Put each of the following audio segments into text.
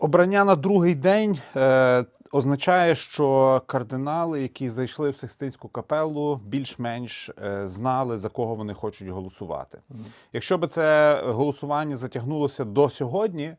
Обрання на другий день е, означає, що кардинали, які зайшли в Сикстинську капелу, більш-менш е, знали, за кого вони хочуть голосувати. Якщо би це голосування затягнулося до сьогодні,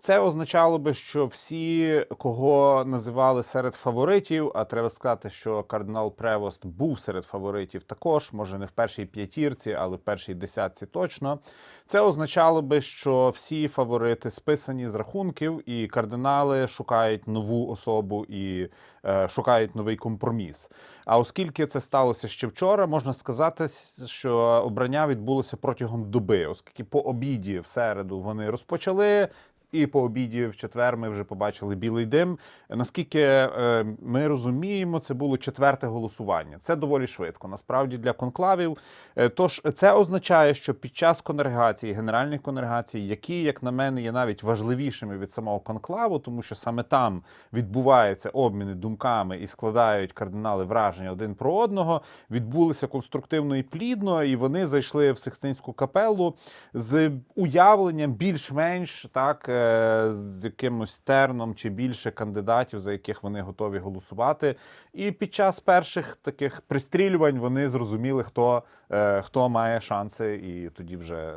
це означало би, що всі, кого називали серед фаворитів, а треба сказати, що кардинал Превост був серед фаворитів також, може не в першій п'ятірці, але в першій десятці точно. Це означало би, що всі фаворити списані з рахунків, і кардинали шукають нову особу і е, шукають новий компроміс. А оскільки це сталося ще вчора, можна сказати, що обрання відбулося протягом доби, оскільки по обіді в середу вони розпочали. І по обіді в четвер ми вже побачили білий дим. Наскільки е, ми розуміємо, це було четверте голосування. Це доволі швидко. Насправді для конклавів. Е, тож це означає, що під час конгрегації, генеральних конгрегацій, які, як на мене, є навіть важливішими від самого конклаву, тому що саме там відбуваються обміни думками і складають кардинали враження один про одного, відбулися конструктивно і плідно, і вони зайшли в Сикстинську капелу з уявленням більш-менш так. Е, З якимось терном чи більше кандидатів, за яких вони готові голосувати. І під час перших таких пристрілювань вони зрозуміли, хто, е, хто має шанси, і тоді вже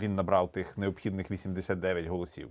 він набрав тих необхідних 89 голосів.